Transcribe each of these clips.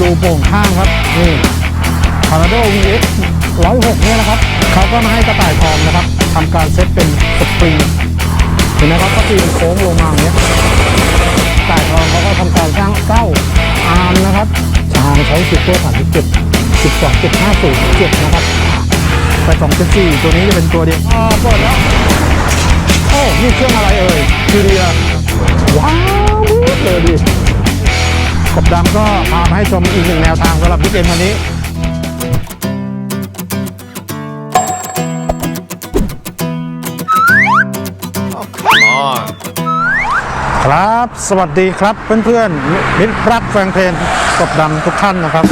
ดูโป่งข้างครับนี่ทอร์นาโด VX 106เนี่ยนะครับเขาก็มาให้กระต่ายทองนะครับทำการเซตเป็นสปริงเห็นไหมครับก็คือมันโค้งลงมาอย่างเนี้ยกระต่ายทองเขาก็ทำการสร้างเก้าอาร์มนะครับทางใช้ซิปเปอร์สามสิบเจ็ดสิบสองจุดห้าศูนย์เจ็ดนะครับไปสองจุดสี่ตัวนี้จะเป็นตัวเดียวอ่าเปิดแล้วโอ้นี่เครื่องอะไรเอ่ยคูเรียว้าวเลยดิ กบดำก็พามาให้ชมอีกหนึ่งแนวทางสำหรับพี่เกมวันนี้ครับ สวัสดีครับเพื่อนๆมิตรรักแฟนเพลงกบดำทุกท่านนะครับ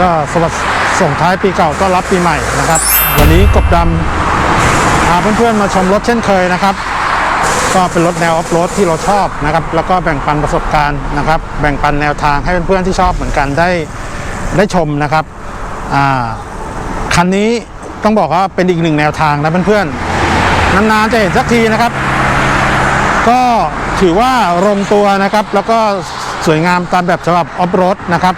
ก็สวัสดีส่งท้ายปีเก่าต้อนรับปีใหม่นะครับ วันนี้กบดำพาเพื่อนๆมาชมรถเช่นเคยนะครับ ก็เป็นรถแนวออฟโรดที่เราชอบนะครับแล้วก็แบ่งปันประสบการณ์นะครับ แบ่งปันแนวทางให้เพื่อนๆที่ชอบเหมือนกันได้ได้ชมนะครับคันนี้ต้องบอกว่าเป็นอีกหนึ่งแนวทางนะเพื่อนๆนานๆจะเห็นสักทีนะครับ ก็ถือว่าลงตัวนะครับ แล้วก็สวยงามตามแบบฉบับออฟโรดนะครับ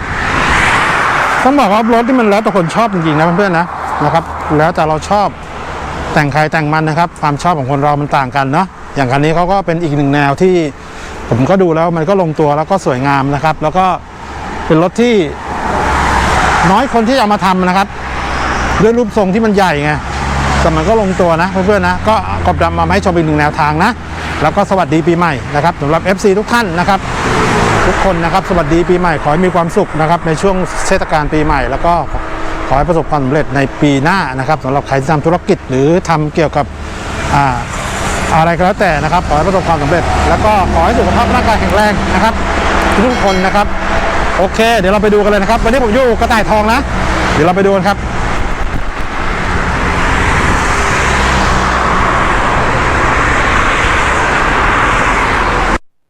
ต้องบอกว่าออฟโรดที่มันแล้วแต่คนชอบจริงๆนะเพื่อนๆนะนะครับ แล้วแต่เราชอบแต่งใครแต่งมันนะครับ ความชอบของคนเรามันต่างกันเนาะ อย่างคันนี้เขาก็เป็นอีกหนึ่งแนวที่ผมก็ดูแล้วมันก็ลงตัวแล้วก็สวยงามนะครับ แล้วก็เป็นรถที่น้อยคนที่เอามาทำนะครับ ด้วยรูปทรงที่มันใหญ่ไงแต่มันก็ลงตัวนะเพื่อนๆนะก็กบดำมาให้ชมอีกหนึ่งแนวทางนะ แล้วก็สวัสดีปีใหม่นะครับสำหรับ FC ทุกท่านนะครับ ทุกคนนะครับสวัสดีปีใหม่ขอให้มีความสุขนะครับในช่วงเทศกาลปีใหม่ แล้วก็ขอให้ประสบความสำเร็จในปีหน้านะครับสำหรับใครที่ทำธุรกิจหรือทำเกี่ยวกับ อะไรก็แล้วแต่นะครับ ขอให้ประสบความสำเร็จ แล้วก็ขอให้สุขภาพร่างกายแข็งแรงนะครับ ทุกคนนะครับ โอเค เดี๋ยวเราไปดูกันเลยนะครับ วันนี้ผมอยู่กระต่ายทองนะ เดี๋ยวเราไปดูกันครับ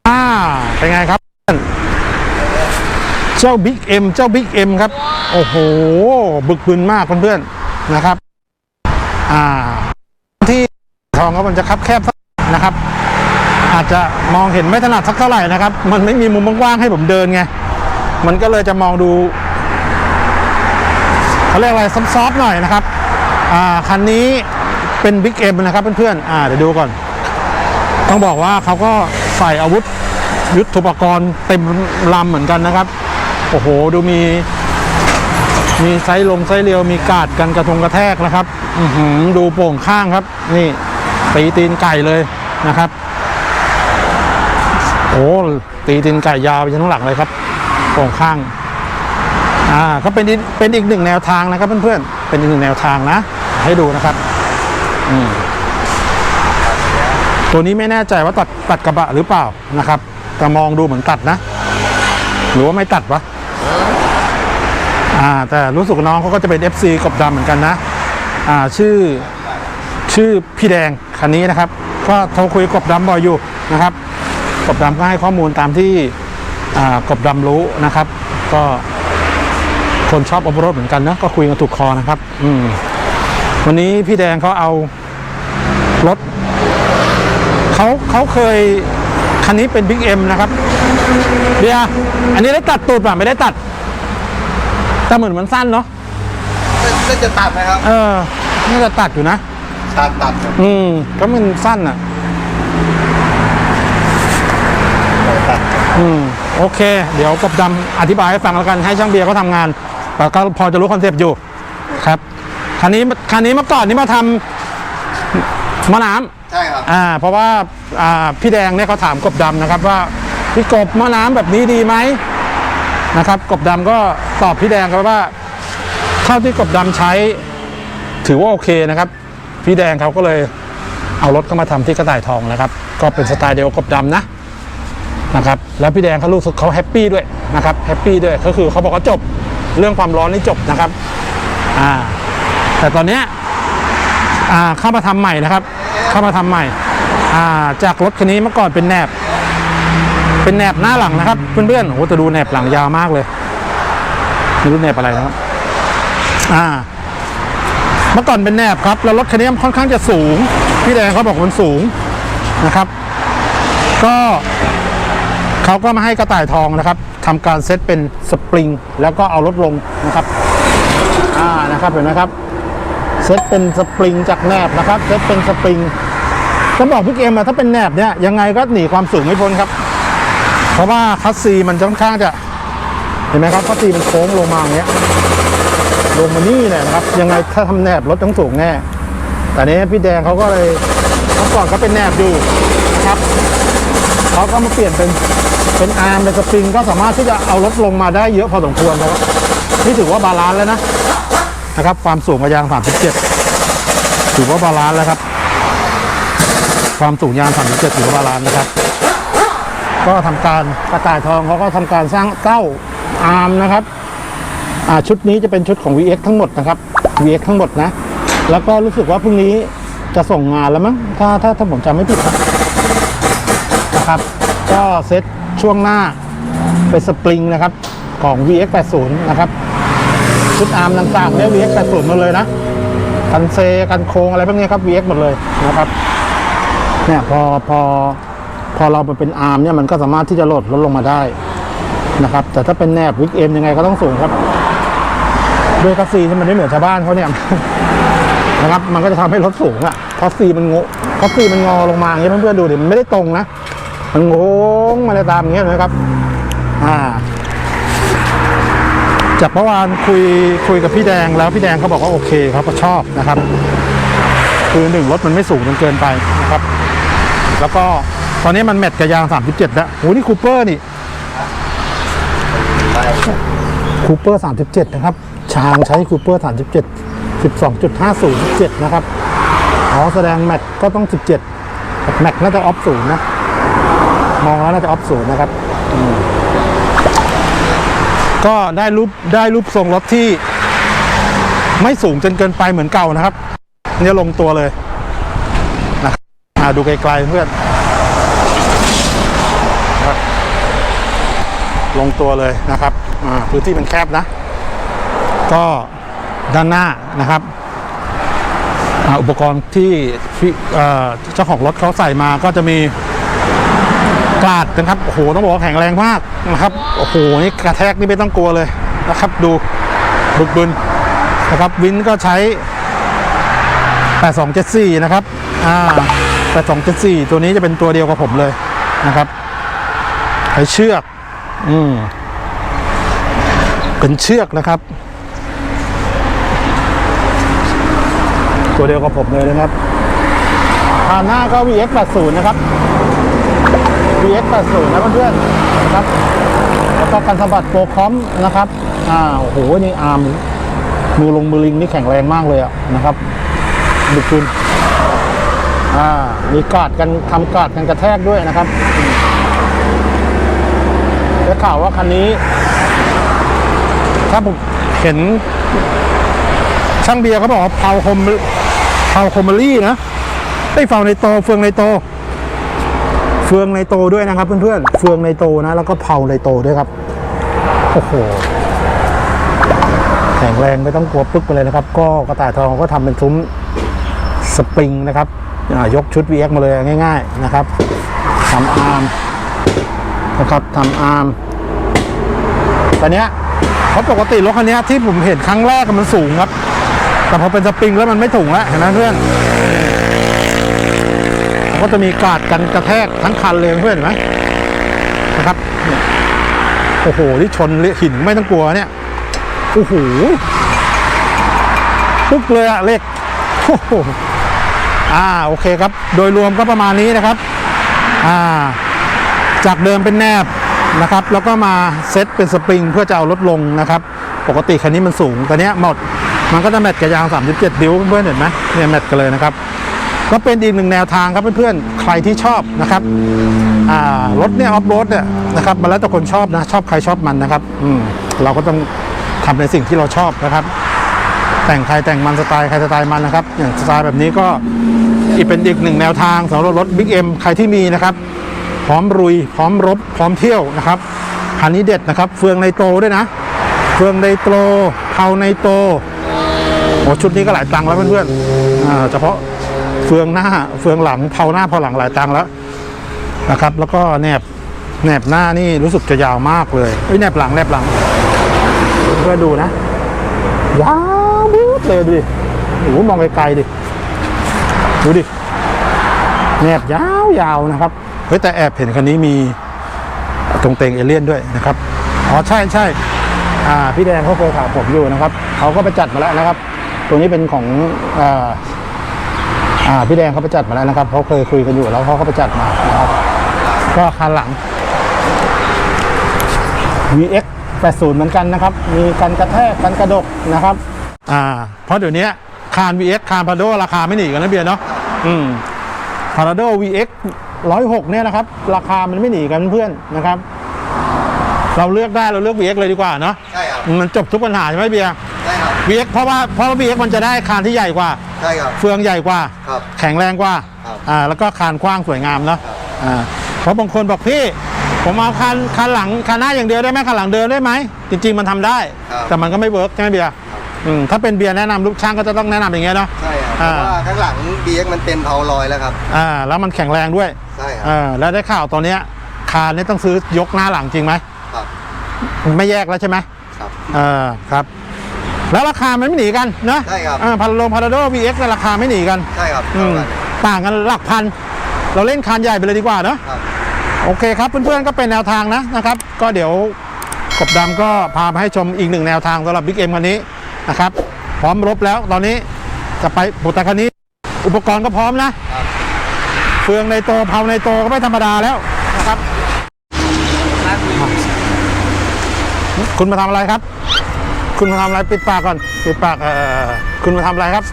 อ่าเป็นไงครับ เจ้าบิ๊กเอ็มเจ้าบิ๊กเอ็มครับ โอ้โห บึกบึนมากเพื่อนๆนะครับ อ่า ทองก็มันจะคับแคบสักนะครับ อาจจะมองเห็นไม่ถนัดสักเท่าไหร่นะครับ มันไม่มีมุมกว้างให้ผมเดินไง มันก็เลยจะมองดูเขาเรียกอะไรซอฟๆหน่อยนะครับอ่าคันนี้เป็นบิ๊กเอ็มนะครับเพื่อนๆอ่าเดี๋ยวดูก่อน ต้องบอกว่าเขาก็ใส่อาวุธยุทโธปกรณ์เต็มลำเหมือนกันนะครับ โอ้โห ดูมี มีไซส์ลมไซส์เรียว มีกาดกันกระทงกระแทกนะครับ อือหือดูโป่งข้างครับ นี่ ตีตีนไก่เลยนะครับโอ้ตีตีนไก่ยาวไปจนข้างหลังเลยครับโป่งข้างอ่าก็เป็นเป็นอีกหนึ่งแนวทางนะครับเพื่อนๆเป็นอีกหนึ่งแนวทางนะ ให้ดูนะครับอืมตัวนี้ไม่แน่ใจว่าตัดตัดกระบะหรือเปล่านะครับแต่มองดูเหมือนตัดนะ หรือว่าไม่ตัดวะอ่าแต่รู้สึกน้องเขาก็จะเป็น FC กบดำเหมือนกันนะอ่าชื่อชื่อพี่แดง คันนี้นะครับ ก็โทรคุยกับกบดำบ่อยอยู่นะครับ กบดำก็ให้ข้อมูลตามที่อ่ากบดำรู้นะครับ ก็คนชอบออฟโรดเหมือนกันนะก็คุยกันถูกคอนะครับ อืมวันนี้พี่แดงเขาเอารถเขาเขาเคยคันนี้เป็นบิ๊กเอ็มนะครับเบียร์อันนี้ได้ตัดตูดป่ะไม่ได้ตัด แต่เหมือนมันสั้นเนาะน่าจะตัดนะครับ เออน่าจะตัดอยู่นะ ตัดตัดครับอืมก็มันสั้นอะ ตัดอืมโอเค เดี๋ยวกับดำอธิบายให้ฟังแล้วกันให้ช่างเบียร์เขาทำงานแต่ก็พอจะรู้คอนเซปต์อยู่ครับคันนี้คันนี้เมื่อก่อนนี่มาทำมะน้ำใช่ครับอ่า เพราะว่าอ่าพี่แดงเนี่ยเขาถามกบดำนะครับ ว่าพี่กบหม้อน้ำแบบนี้ดีไหมนะครับ กบดำก็ตอบพี่แดงครับว่าเท่าที่กบดำใช้ถือว่าโอเคนะครับ พี่แดงเขาก็เลยเอารถเข้ามาทำที่กระต่ายทองนะครับ ก็เป็นสไตล์เดียวกับกบดำนะนะครับแล้วพี่แดงเขารู้สึกเขาแฮปปี้ด้วยนะครับแฮปปี้ด้วยก็คือเขาบอกว่าจบเรื่องความร้อนนี่จบนะครับอ่าแต่ตอนเนี้ยอ่าเข้ามาทำใหม่นะครับ เข้ามาทำใหม่อ่าจากรถคันนี้เมื่อก่อนเป็นแหนบ เป็นแหนบหน้าหลังนะครับเพื่อนๆโอ้โหแต่ดูแหนบหลังยาวมากเลยไม่รู้แหนบอะไรนะครับอ่า มื่อก่อนเป็นแหนบครับ แล้วรถคันนี้ค่อนข้างจะสูง พี่แดงเขาบอกมันสูงนะครับ ก็เขาก็มาให้กระต่ายทองนะครับทำการเซตเป็นสปริง แล้วก็เอารถลงนะครับอ่านะครับเห็นไหมครับเซตเป็นสปริงจากแนบนะครับเซตเป็นสปริงจะบอกพี่เกมอะถ้าเป็นแนบเนี่ยยังไงก็หนีความสูงไม่พ้นครับ เพราะว่าคัสซีมันค่อนข้างจะ เห็นไหมครับคัสซีมันโค้งลงมาอย่างเงี้ย ลงมานี่เนี่ยนะครับ ยังไงถ้าทำแนบรถต้องสูงแน่ แต่นี้พี่แดงเขาก็เลยเมื่อก่อนก็เป็นแนบอยู่นะครับเขาก็มาเปลี่ยนเป็นเป็นอาร์มเป็นสปริงก็สามารถที่จะเอารถลงมาได้เยอะพอสมควรนะครับนี่ถือว่าบาลานซ์แล้วนะนะครับ ความสูงกับยาง 37 ถือว่าบาลานซ์แล้วครับ ความสูงยาง 37 ถือว่าบาลานซ์นะครับ ก็ทำการกระต่ายทองเขาก็ทำการสร้างเก้าอาร์มนะครับ ชุดนี้จะเป็นชุดของ VX ทั้งหมดนะครับ VX ทั้งหมดนะ แล้วก็รู้สึกว่าพรุ่งนี้จะส่งงานแล้วมั้งถ้าถ้าถ้าผมจำไม่ผิดนะครับ ก็เซตช่วงหน้าเป็นสปริงนะครับของ VX 80นะครับ ชุดอาร์มต่างๆเนี่ย VX 80หมดเลยนะกันเซกันโครงอะไรพวกนี้ครับ VX หมดเลยนะครับเนี่ยพอพอพอเราไปเป็นอาร์มเนี่ยมันก็สามารถที่จะโหลดลดลงมาได้นะครับ แต่ถ้าเป็นแนบวิกเอ็มยังไงก็ต้องสูงครับ ด้วยคัสซีที่มันไม่เหมือนชาวบ้านเขาเนี่ยนะครับมันก็จะทำให้รถสูงอะคัสซีมันงอคัสซีมันงอลงมาอย่างเงี้ยเพื่อนๆดูดิมันไม่ได้ตรงนะมันงงมาเลยตามอย่างเงี้ยนะครับอ่าจากเมื่อวานคุยคุยกับพี่แดงแล้วพี่แดงเขาบอกว่าโอเคเขาก็ชอบนะครับคือหนึ่งรถมันไม่สูงจนเกินไปนะครับ แล้วก็ตอนนี้มันแมทกับยาง 37 แล้วโหนี่คูเปอร์นี่คูเปอร์37 นะครับ ชางใช้คูเปอร์37 12.50 17 นะครับ อ๋อ แสดงแม็กก็ต้อง 17 แม็กน่าจะออฟศูนย์นะ มองแล้วน่าจะออฟศูนย์นะครับ ก็ได้รูปได้รูปทรงรถที่ไม่สูงจนเกินไปเหมือนเก่านะครับ เนี่ยลงตัวเลยนะครับอ่าดูไกลๆเพื่อนลงตัวเลยนะครับ พื้นที่มันแคบนะ ก็ด้านหน้านะครับอุปกรณ์ที่เอ่อเจ้าของรถเขาใส่มาก็จะมีกลาดนะครับโอ้โหต้องบอกว่าแข็งแรงมากนะครับโอ้โหนี่กระแทกนี่ไม่ต้องกลัวเลยนะครับ ดูบึกบึนนะครับวินก็ใช้ 8274 นะครับอ่า8274 ตัวนี้จะเป็นตัวเดียวกับผมเลยนะครับใช้เชือก อืมเป็นเชือกนะครับ ตัวเดียวกับผมเลยนะครับผ่านหน้าก็ VX 80นะครับ VX 80นะเพื่อนๆนะครับ แล้วก็การสะบัดโปรคอมนะครับ อ่าโอ้โหนี่อาร์มมือลงมือลิงนี่แข็งแรงมากเลยอะนะครับบึกคุณอ่ามีกาดกันทำกาดกันกระแทกด้วยนะครับได้ข่าวว่าคันนี้ ถ้าผมเห็นช่างเบียร์เขาบอกว่าเผาคม เผาคอมเมอรี่นะไอ้ยเผาในโตเฟืองในโต เฟืองในโตด้วยนะครับเพื่อนๆเฟืองในโตนะ แล้วก็เผาในโตด้วยครับโอ้โหแข็งแรงไม่ต้องกลัวปึ๊กไปเลยนะครับ ก็กระต่ายทองก็ทำเป็นซุ้มสปริงนะครับยกชุด VX มาเลยง่าย ๆนะครับทำอาร์มนะครับทำอาร์มตอนเนี้ยเพราะปกติรถคันเนี้ยที่ผมเห็นครั้งแรกมันสูงครับ แต่พอเป็นสปริงแล้วมันไม่สูงแล้วเห็นไหมเพื่อนก็จะมีกาดกันกระแทกทั้งคันเลยเพื่อนเห็นไหมนะครับโอ้โหที่ชนเละหินไม่ต้องกลัวเนี่ยโอ้โหปึ๊กเลยอะเล็กโอ้โหอ่าโอเคครับ โดยรวมก็ประมาณนี้นะครับ อ่า จากเดิมเป็นแนบนะครับ แล้วก็มาเซตเป็นสปริงเพื่อจะเอาลดลงนะครับ ปกติคันนี้มันสูงแต่เนี้ยหมด มันก็จะแมทกับยาง 37 ดิ้วเพื่อนเห็นไหมเนี่ยแมทกันเลยนะครับ ก็เป็นอีกหนึ่งแนวทางครับเพื่อนๆใครที่ชอบนะครับรถเนี่ยออฟโรดเนี่ยนะครับมันแล้วแต่คนชอบนะชอบใครชอบมันนะครับอืมเราก็ต้องทำในสิ่งที่เราชอบนะครับ แต่งใครแต่งมันสไตล์ใครสไตล์มันนะครับ อย่างสไตล์แบบนี้ก็อีกเป็นอีกหนึ่งแนวทางสำหรับรถ Big M ใครที่มีนะครับ พร้อมรุย พร้อมรบ พร้อมเที่ยวนะครับคันนี้เด็ดนะครับ เฟืองในโตด้วยนะ เฟืองในโตเผาในโตโอ้ชุดนี้ก็หลายตังค์แล้วเพื่อนๆอ่าเฉพาะเฟืองหน้าเฟืองหลังเผาหน้าเผาหลังหลายตังค์แล้วนะครับ แล้วก็แนบแหนบหน้านี่รู้สึกจะยาวมากเลยเฮ้ยแหนบหลังแหนบหลังเพื่อดูนะยาวบูดเลยดูดิโอ้โหมองไกลๆดิดูดิแหนบยาวๆนะครับเฮ้ยแต่แอบเห็นคันนี้มีตรงเตงเอเลี่ยนด้วยนะครับอ๋อใช่ใช่พี่แดงเขาเคยถามผมอยู่นะครับ เขาก็ไปจัดมาแล้วนะครับ ตัวนี้เป็นของอ่าอ่าพี่แดงเขาไปจัดมาแล้วนะครับเขาเคยคุยกันอยู่แล้วเขาก็ไปจัดมานะครับก็คันหลัง VX 80เหมือนกันนะครับ มีกันกระแทกกันกระดกนะครับ อ่า เพราะเดี๋ยวนี้คาน VX คานพาโดราคาไม่หนีกันนะเบียร์เนาะ อืมพาราโด VX 106เนี่ยนะครับ ราคามันไม่หนีกันเพื่อนนะครับ เราเลือกได้เราเลือก VX เลยดีกว่าเนาะ ใช่ครับ มันจบทุกปัญหาใช่ไหมเบียร์ ใช่ครับ VX เพราะว่าเพราะว่า VX มันจะได้คานที่ใหญ่กว่า ใช่ครับ เฟืองใหญ่กว่า ครับแข็งแรงกว่าครับอ่าแล้วก็คานกว้างสวยงามเนาะครับ อ่าเพราะบางคนบอกพี่ ผมเอาคานคานหลังคานหน้าอย่างเดียวได้ไหมคานหลังเดินได้ไหมจริง ๆ มันทำได้ ครับแต่มันก็ไม่เวิร์กใช่ไหมเบียร์อืมถ้าเป็นเบียร์แนะนำลูกช่างก็จะต้องแนะนำอย่างเงี้ยเนาะ ใช่ครับเพอ่า ราะว่าข้างหลัง BX มันเต็มเพาลอยแล้วครับ อ่าแล้วมันแข็งแรงด้วยใช่ครับ อ่าแล้วได้ข่าวตอนเนี้ยคานนี่ต้องซื้อยกหน้าหลังจริงไหมครับ ไม่แยกแล้วใช่ไหมครับ เออครับ แล้วราคามันไม่หนีกันนะใช่ครับ อ่าพาราโลพาราโด VX เนี่ยราคาไม่หนีกันใช่ครับอืเท่ามกันต่างกันหลักพัน เราเล่นคานใหญ่ไปเลยดีกว่าเนาะครับ โอเคครับเพื่อนๆก็เป็นแนวทางนะนะครับ ก็เดี๋ยวกบดำก็พามาให้ชมอีกหนึ่งแนวทางสำหรับบิ๊กเอ็มคันนี้นะครับ พร้อมรบแล้วตอนนี้จะไปปุตตะคันนี้ อุปกรณ์ก็พร้อมนะ ครับ เฟืองในโตเผาในโตก็ไม่ธรรมดาแล้วนะครับ คุณมาทำอะไรครับ คุณมาทำอะไรปิดปากก่อนปิดปากเอ่อคุณมาทำอะไรครับ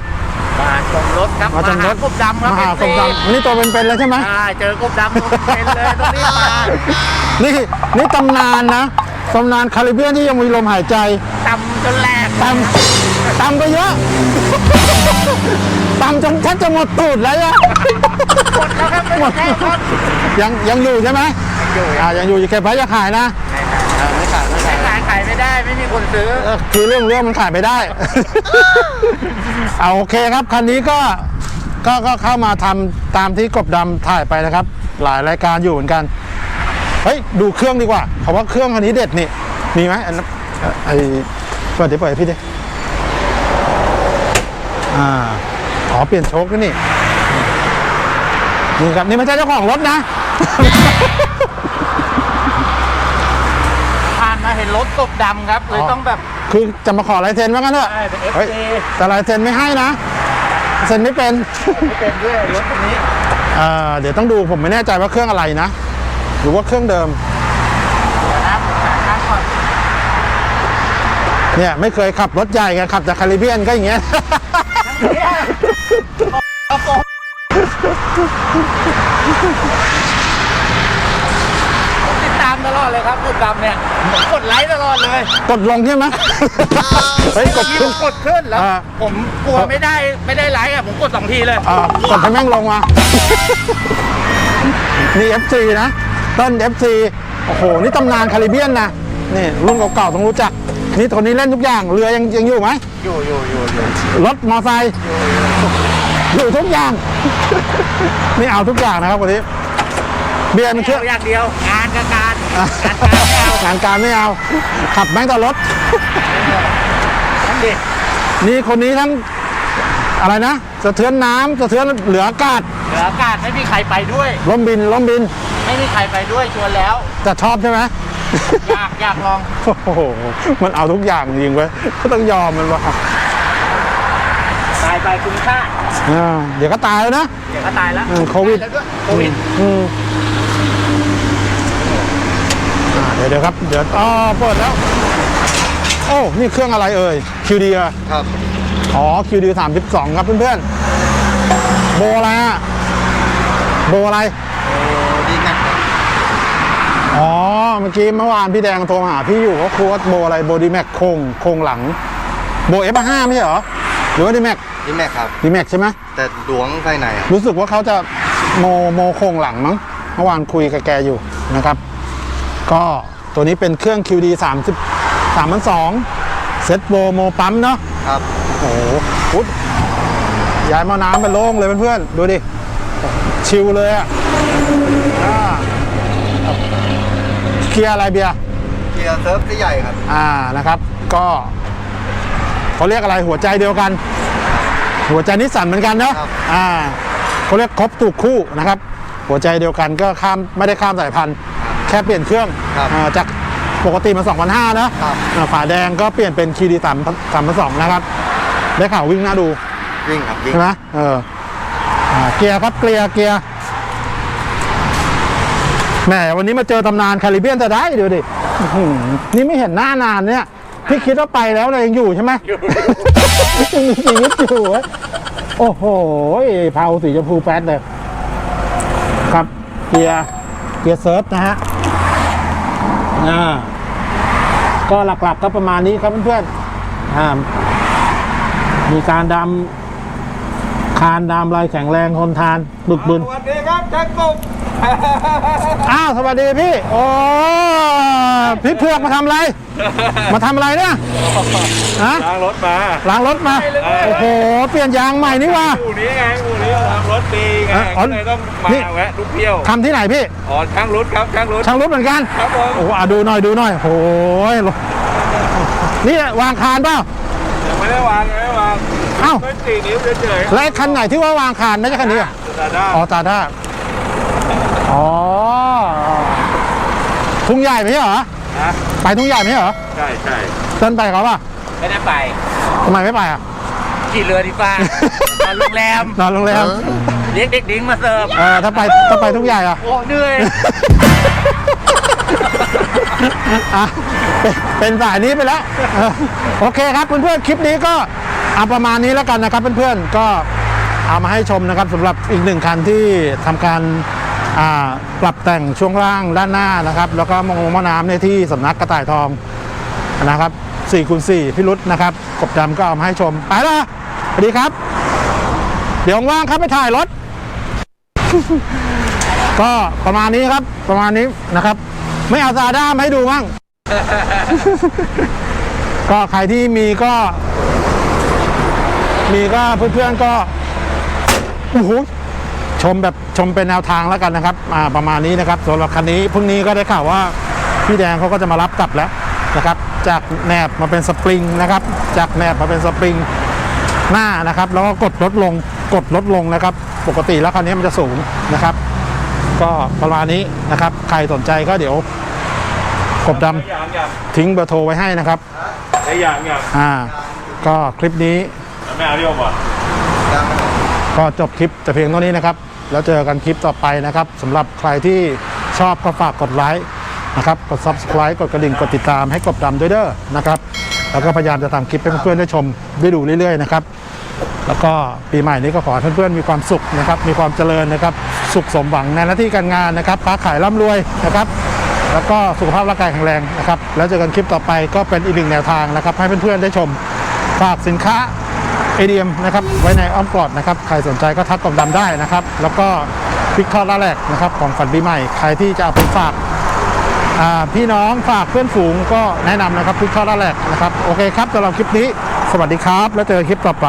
มาชมรถครับมาชมรถ หกบดำครับมาหาเอฟกซีบดำนี่ตัวเป็นๆแล้วใช่ไหม ใช่เจอกบดำตัวเป็นเลยต้องรีบมานี่นี่ตำนานนะตำนานคาริเบียนที่ยังมีลมหายใจตำจนแหลกตำตำไปเยอะตำจนแทบจะหมดตูดแล้วอะหมดแล้วครับไม่หมดแล้วครับยังยังอยู่ใช่ไหมอยู่อ่ายังอยู่อย่าเก็บไว้อย่าขายนะไม่ขายไม่ขายขายขาย ไม่ได้ไม่มีคนซื้อ เออคือเรื่องเรื่องมันขายไม่ได้ เอาโอเคครับคันนี้ก็ก็ก็เข้ามาทำตามที่กบดำถ่ายไปนะครับ หลายรายการอยู่เหมือนกันเฮ้ยดูเครื่องดีกว่าเขาว่าเครื่องคันนี้เด็ดนี่มีไหมอันนั้นเอ่อไอเปิดดิเปิดให้พี่ดิอ่าอ๋อเปลี่ยนโชคด้วยนี่นี่ครับนี่ไม่ใช่เจ้าของรถนะ ผ่านมา เห็นรถกบดำครับเลยอ๋อต้องแบบ คือจะมาขอลายเซ็นว่างั้นเถอะใช่เป็นเฮ้ย FC แต่ลายเซ็นไม่ให้นะ เซ็นไม่เป็น ไม่เป็นด้วยรถคันนี้เอ่อเดี๋ยวต้องดูผมไม่แน่ใจว่าเครื่องอะไรนะ หรือว่าเครื่องเดิม นะครับหาข้างก่อนเนี่ยไม่เคยขับรถใหญ่ไงขับจากคาริเบียนก็อย่างเงี้ย เนี่ยเอาโปผม ติดตามตลอดเลยครับกบดำเนี่ยผมกดไลค์ตลอดเลยกดลงใช่ไหมเฮ้ยกดทีขึ้ผนมกดขึ้นแล้ว อ่า ผมกลัวไม่ได้ไม่ได้ไลค์อะผมกดสองทีเลย อ่ากดให้แม่งลงมา นี่ FC นะต้น FC โอ้โห นี่ตำนานคาริเบียนนะ นี่รุ่นเก่าๆต้องรู้จัก นี่คนนี้เล่นทุกอย่าง เรือยังยังอยู่ไหม อยู่อยู่อยู่อยู่รถมอไซค์อยู่ทุกอย่าง นี่เอาทุกอย่างนะครับคนนี้ เบียร์มันเชื่อเอาอย่างเดียวงานกับการอะงา งานการไม่เอา ขับแม่งแต่รถทั้งดินี่คนนี้ทั้งอะไรนะสะเทือนน้ำสะเทือนเหลืออากาศเหลืออากาศไม่มีใครไปด้วย ล้มบินล้มบินไม่มีใครไปด้วยชวนแล้วจะชอบใช่ไหมอยากอยากลองโอ้โหมันเอาทุกอย่างจริงเว้ยก็ต้องยอมมันว่ะตายไปคุ้มค่าอ่าเดี๋ยวก็ตายแล้วนะเดี๋ยวก็ตายแล้วอืมโควิดตายแล้วด้วยโควิดอืมอ่า เดี๋ยวเดี๋ยวครับ เดี๋ยวอ๋อเปิดแล้ว โอ้ นี่เครื่องอะไรเอ่ย QD อะครับ อ๋อ QD 32ครับเพื่อนๆ โบอะไรอะโบอะไรโอ้ดีแม็กครับอ๋อ เมื่อกี้เมื่อวานพี่แดงโทรมาหาพี่อยู่ว่าครูว่าโบอะไรโบดีแม็กโคงโคงหลัง โบ F5 ไม่ใช่เหรอ หรือว่าดีแม็กดีแม็กครับดีแม็กใช่ไหมแต่ดวงภายในครับรู้สึกว่าเขาจะโมโมโครงหลังมั้งเมื่อวานคุยกับแกอยู่นะครับ ก็ตัวนี้เป็นเครื่อง QD 30 3,200เซ็ตโบโมปั๊มเนาะครับ โอ้โหพุดย้ายหมาน้ำไปโล่งเลยเพื่อนๆ ดูดิ ชิลเลยอะ่ะอ่าเกียร์อะไรเบียร์ เกียร์เซิร์ฟที่ใหญ่ครับ อ่านะครับ ก็เขาเรียกอะไรหัวใจเดียวกัน หัวใจนิสสันเหมือนกันเนาะครับ อ่าเขาเรียกครบถูกคู่นะครับ หัวใจเดียวกันก็ข้ามไม่ได้ข้ามสายพันธุ์แค่เปลี่ยนเครื่องครับอ่าจากปกติมัน2,500นะครับอ่าฝาแดงก็เปลี่ยนเป็นคีดีสามสามพันสองนะครับ ได้ข่าววิ่งน่าดูวิ่งครับวิ่งใช่ไหมเอออ่าเกียร์ครับเกียร์เกียร์แหมวันนี้มาเจอตำนานคาริเบียนจะได้ดูดิอื้อหือนี่ไม่เห็นหน้านานเนี่ยพี่คิดว่าไปแล้วเลยยังอยู่ใช่ไหมยังมีชีวิตอยู่เว้ยโอ้โหเผาสีชมพูแป๊ดเลย ครับเกียร์เกียร์เซิร์ฟนะฮะ อ่าก็หลักๆก็ประมาณนี้ครับเพื่อนๆอ่ามีการดำคานดำลายแข็งแรงทนทานบึกบึน สวัสดีครับแจ็คกบ อ้าวสวัสดีพี่ โอ้พี่เพือกมาทำอะไร มาทำอะไรเนี่ยฮะล้างรถมาล้างรถมา โอ้โห เปลี่ยนยางใหม่นี่ว่าอู่นี้ไงอู่นี้เราทำรถปีไงอ๋ออ๋อก็เลยต้องมานี่แวะทุกเที่ยวทำที่ไหนพี่ อ๋อช่างรถครับช่างรถช่างรถเหมือนกัน ครับผมโอ้โหอะดูหน่อยดูหน่อยโอ้ยนี่วางคานเปล่ายังไม่ได้วางยังไม่ได้วางเอ้าไม่สี่นิ้วเฉยแล้วไอ้คันไหนที่ว่าวางคานไม่ใช่คันนี้เหรอๆดาด้าอ๋อตาด้า อ๋อทุ่งใหญ่ไหมใช่เหรอ นะไปทุ่งใหญ่ไหมเหรอใช่ใช่เต้นไปเขาป่ะไม่ได้ไปทำไมไม่ไปอะ ขี่เรือดีฟ้า นอนโรงแรมนอนโรงแรมเรียกเด็กดิ้งมาเสิร์ฟเออถ้าไปถ้าไปทุ่งใหญ่อะ โอ้เหนื่อย อะเป็นเป็นสายนี้ไปแล้วเออโอเคครับเพื่อนๆคลิปนี้ก็เอาประมาณนี้แล้วกันนะครับเพื่อนๆก็เอามาให้ชมนะครับสำหรับอีกหนึ่งคันที่ทำการอ่า ปรับแต่งช่วงล่างด้านหน้านะครับ แล้วก็มองลงมะน้ำในยที่สำนักกระต่ายทองนะครับ4คูณ4พี่รุษนะครับ กบดำก็เอามาให้ชม ไปละสวัสดีครับ เดี๋ยวว่างครับไปถ่ายรถ ก็ประมาณนี้ครับ ประมาณนี้นะครับ ไม่เอาซาด้ามาให้ดูบ้าง ก็ใครที่มีก็ มีก็เพื่อนๆก็โอ้โห ชมแบบชมเป็นแนวทางแล้วกันนะครับอ่าประมาณนี้นะครับสำหรับคันนี้พรุ่งนี้ก็ได้ข่าวว่าพี่แดงเขาก็จะมารับกลับแล้วนะครับ จากแหนบมาเป็นสปริงนะครับ จากแหนบมาเป็นสปริงหน้านะครับ แล้วก็กดลดลงกดลดลงนะครับ ปกติแล้วคันนี้มันจะสูงนะครับ ก็ประมาณนี้นะครับ ใครสนใจก็เดี๋ยวกบดำอย่างอย่างทิ้งเบอร์โทรไว้ให้นะครับไอ้อย่างอย่างอ่า ก็คลิปนี้ไม่เอาที่ผมอะยังไม่ได้ก็จบคลิปแต่เพียงเท่านี้นะครับ แล้วเจอกันคลิปต่อไปนะครับสำหรับใครที่ชอบก็ฝากกดไลค์นะครับกด subscribe กดกระดิ่งกดติดตามให้กบดำด้วยเด้อนะครับแล้วก็พยายามจะทำคลิปให้เพื่อนๆได้ชมได้ดูเรื่อยๆนะครับแล้วก็ปีใหม่นี้ก็ขอให้เพื่อนๆมีความสุขนะครับ มีความเจริญนะครับ สุขสมหวังในหน้าที่การงานนะครับค้าขายร่ำรวยนะครับ แล้วก็สุขภาพร่างกายแข็งแรงนะครับ แล้วเจอกันคลิปต่อไปก็เป็นอีกหนึ่งแนวทางนะครับ ให้เพื่อนๆได้ชมฝากสินค้า ADM นะครับไว้ในอ้อมกอดนะครับใครสนใจก็ทักกล่องดำได้นะครับ แล้วก็พิกทอดละแหลกนะครับของฝันปีใหม่ใครที่จะเอาไปฝากพี่น้องฝากเพื่อนฝูงก็แนะนำนะครับพิกทอดละแหลกนะครับโอเคครับสำหรับคลิปนี้ สวัสดีครับ แล้วเจอกันคลิปต่อไป